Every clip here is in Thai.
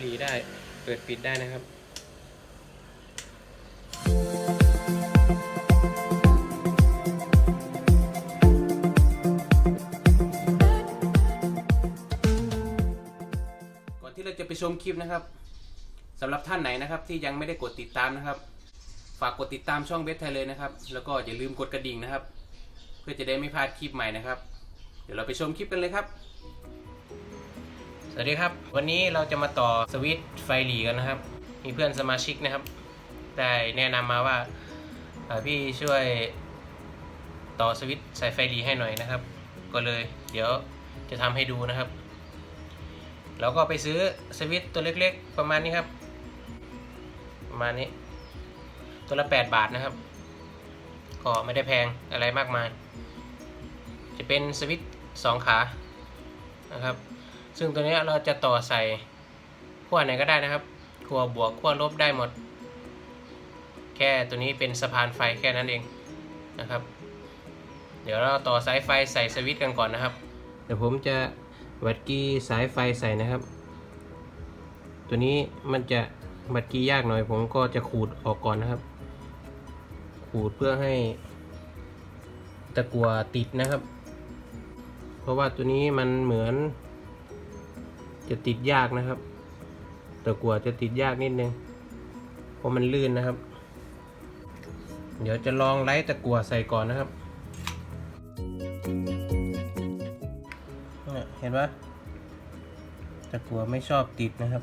หลีได้ เปิดปิดได้นะครับก่อนที่เราจะไปชมคลิปนะครับสำหรับท่านไหนนะครับที่ยังไม่ได้กดติดตามนะครับ ฝากกดติดตามช่องเบสไทยเลยนะครับ แล้วก็อย่าลืมกดกระดิ่งนะครับ เพื่อจะได้ไม่พลาดคลิปใหม่นะครับ เดี๋ยวเราไปชมคลิปกันเลยครับ สวัสดีครับ วันนี้เราจะมาต่อสวิตช์ไฟหลีกันนะครับ มีเพื่อนสมาชิกนะครับ ได้แนะนำมาว่าพี่ช่วยต่อสวิตช์สายไฟหลีให้หน่อยนะครับ ก็เลยเดี๋ยวจะทำให้ดูนะครับ เราก็ไปซื้อสวิตช์ตัวเล็กๆ ประมาณนี้ครับ ประมาณนี้ ตัวละ 8 บาทนะครับ ก็ไม่ได้แพงอะไรมากมาย จะเป็นสวิตช์สองขานะครับ ซึ่งตัวนี้เราจะต่อใส่ขั้วไหนก็ได้นะครับขั้วบวกขั้วลบได้หมด แค่ตัวนี้เป็นสะพานไฟแค่นั้นเองนะครับ เดี๋ยวเราต่อสายไฟใส่สวิตช์กันก่อนนะครับ เดี๋ยวผมจะวัดกี้สายไฟใส่นะครับ ตัวนี้มันจะวัดกี้ยากหน่อย ผมก็จะขูดออกก่อนนะครับ ขูดเพื่อให้ตะกัวติดนะครับ เพราะว่าตัวนี้มันเหมือน จะติดยากนะครับตะกัวจะติดยากนิดนึง เพราะมันลื่นนะครับ เดี๋ยวจะลองไล่ตะกัวใส่ก่อนนะครับ เห็นปะตะกัวไม่ชอบติดนะครับ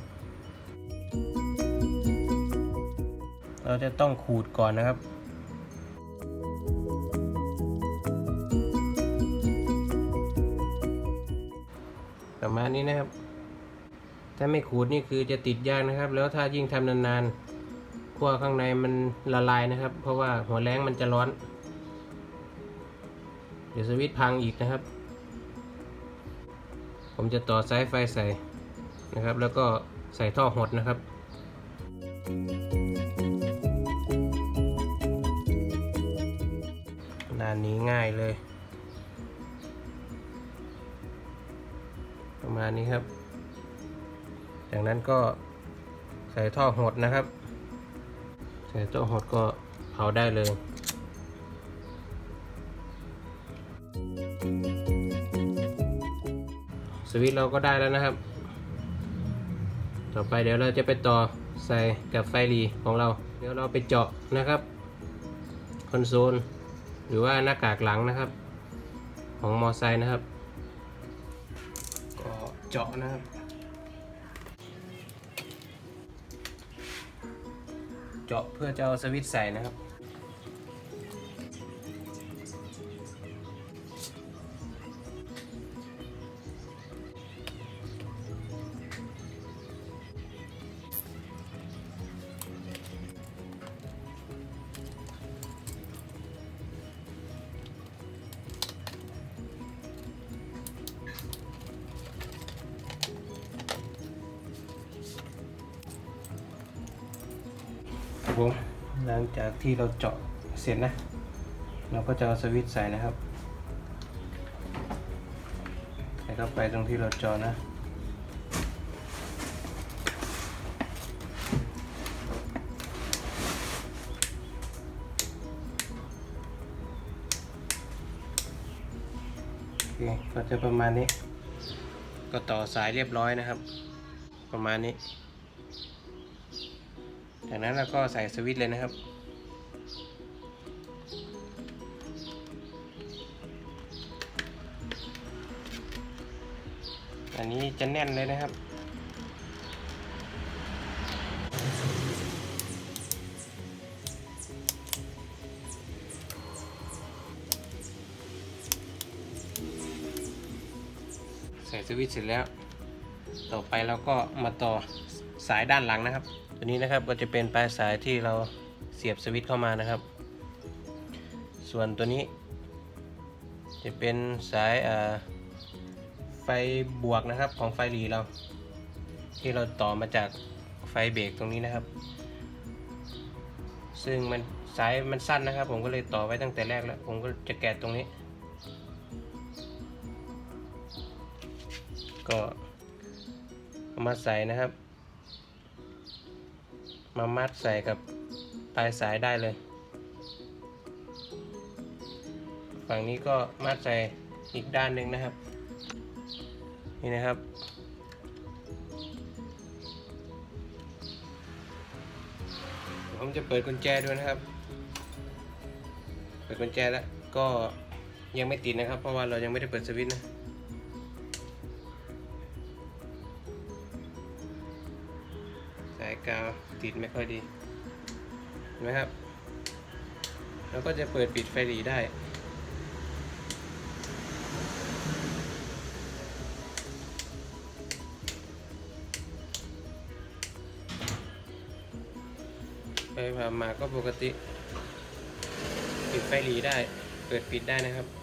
เราจะต้องขูดก่อนนะครับประมาณนี้นะครับ ถ้าไม่ขูดนี่คือจะติดยากนะครับ แล้วถ้ายิ่งทำนานๆขั้วข้างในมันละลายนะครับ เพราะว่าหัวแรงมันจะร้อน เดี๋ยวสวิตช์พังอีกนะครับ ผมจะต่อสายไฟใส่นะครับ แล้วก็ใส่ท่อหดนะครับ ด้านนี้ง่ายเลย ประมาณนี้ครับ จากนั้นก็ใส่ท่อหดนะครับ ใส่ท่อหดก็เผาได้เลยสวิตช์เราก็ได้แล้วนะครับ ต่อไปเดี๋ยวเราจะไปต่อใส่กับไฟรีของเรา เดี๋ยวเราไปเจาะนะครับ คอนโซล หรือว่าหน้ากากหลังนะครับ ของมอไซค์นะครับ ก็เจาะนะครับ เจาะเพื่อจะเอาสวิตช์ใส่นะครับ ครับผมหลังจากที่เราเจาะเสร็จนะ เราก็จะเอาสวิตช์ใส่นะครับใส่เข้าไปตรงที่เราเจาะนะโอเคก็จะประมาณนี้ ก็ต่อสายเรียบร้อยนะครับ ประมาณนี้ จากนั้นเราก็ใส่สวิตช์เลยนะครับ อันนี้จะแน่นเลยนะครับใส่สวิตช์เสร็จแล้ว ต่อไปเราก็มาต่อสายด้านหลังนะครับ ตัวนี้นะครับก็จะเป็นปลายสายที่เราเสียบสวิตช์เข้ามานะครับ ส่วนตัวนี้ จะเป็นสายไฟบวกนะครับของไฟหลีเรา ที่เราต่อมาจากไฟเบรกตรงนี้นะครับ ซึ่งมันสายมันสั้นนะครับ ผมก็เลยต่อไว้ตั้งแต่แรกแล้ว ผมก็จะแกะตรงนี้ ก็เอามาใส่นะครับ มามัดใส่กับปลายสายได้เลย ฝั่งนี้ก็มัดใส่อีกด้านหนึ่งนะครับ นี่นะครับ ผมจะเปิดกุญแจด้วยนะครับ เปิดกุญแจแล้วก็ยังไม่ติดนะครับ เพราะว่าเรายังไม่ได้เปิดสวิตช์นะายกาวติดไม่ค่อยดีเห็นไหมครับ แล้วก็จะเปิดปิดไฟหลีได้ไปผ่ามาก็ปกติ ปิดไฟหลีได้ เปิดปิดได้นะครับ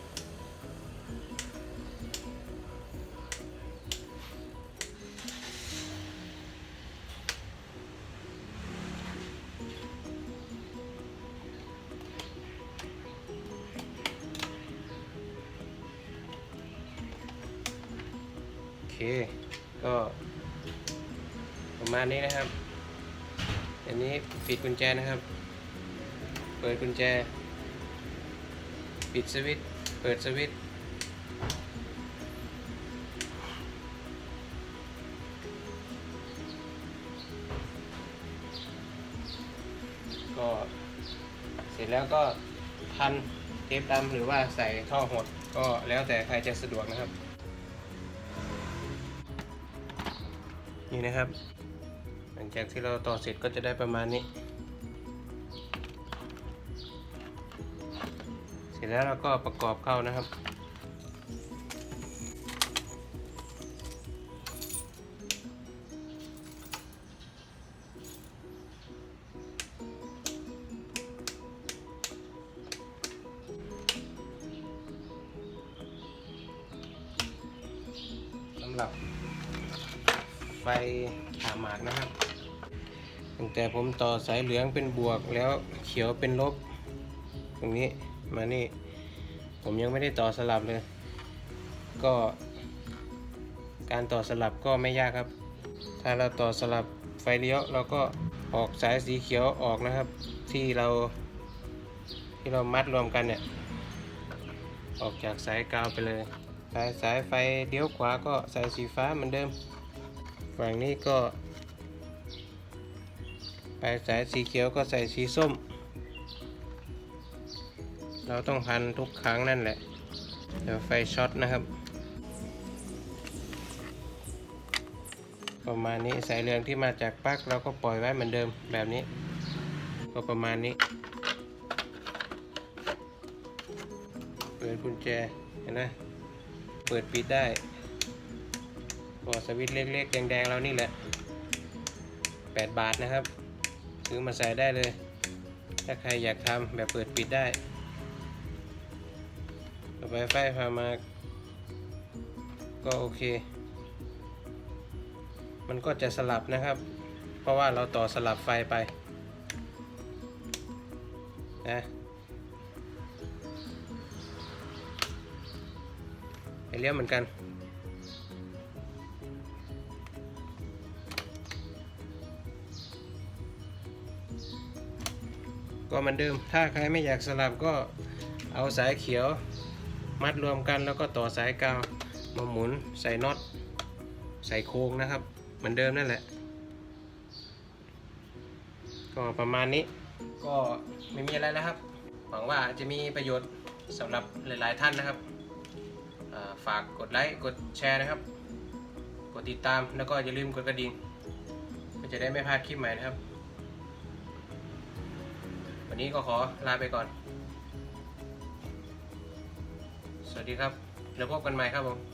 ก็ประมาณนี้นะครับ อันนี้ปิดกุญแจนะครับ เปิดกุญแจ ปิดสวิตช์ เปิดสวิตช์ ก็เสร็จแล้วก็พันเทปดำหรือว่าใส่ท่อหดก็แล้วแต่ใครจะสะดวกนะครับ นี่นะครับ หลังจากที่เราต่อเสร็จก็จะได้ประมาณนี้ เสร็จแล้วเราก็ประกอบเข้านะครับสำหรับ ไฟขาหมากนะครับ ตั้งแต่ผมต่อสายเหลืองเป็นบวกแล้วเขียวเป็นลบ ตรงนี้มานี่ ผมยังไม่ได้ต่อสลับเลย ก็ การต่อสลับก็ไม่ยากครับ ถ้าเราต่อสลับไฟเลี้ยวเราก็ออกสายสีเขียวออกนะครับ ที่เราที่เรามัดรวมกันเนี่ยออกจากสายกาวไปเลยสายสายไฟเลี้ยวขวาก็สายสีฟ้าเหมือนเดิม ฝั่งนี้ก็ ไปสายสีเขียวก็ใส่สีส้ม เราต้องพันทุกครั้งนั่นแหละ เดี๋ยวไฟช็อตนะครับ ประมาณนี้สายเรืองที่มาจากปลั๊กเราก็ปล่อยไว้เหมือนเดิมแบบนี้ ก็ประมาณนี้เปิดกุญแจเห็นไหมเปิดปิดได้ พอสวิตช์เล็กๆ แดงๆเรานี่แหละ 8 บาทนะครับ ซื้อมาใส่ได้เลย ถ้าใครอยากทำแบบเปิดปิดได้ต่อไปไฟพามา ก็โอเค มันก็จะสลับนะครับ เพราะว่าเราต่อสลับไฟไปนะไปเลี้ยวเหมือนกัน เหมือนเดิม ถ้าใครไม่อยากสลับก็เอาสายเขียวมัดรวมกันแล้วก็ต่อสายกาวมาหมุนใส่น็อตใส่โครงนะครับ เหมือนเดิมนั่นแหละ ก็ประมาณนี้ก็ไม่มีอะไรนะครับ หวังว่าจะมีประโยชน์สำหรับหลาย ๆ ท่านนะครับ ฝากกดไลค์กดแชร์นะครับ กดติดตามแล้วก็อย่าลืมกดกระดิ่งเพื่อจะได้ไม่พลาดคลิปใหม่นะครับ นี้ก็ขอลาไปก่อน สวัสดีครับแล้วพบกันใหม่ครับผม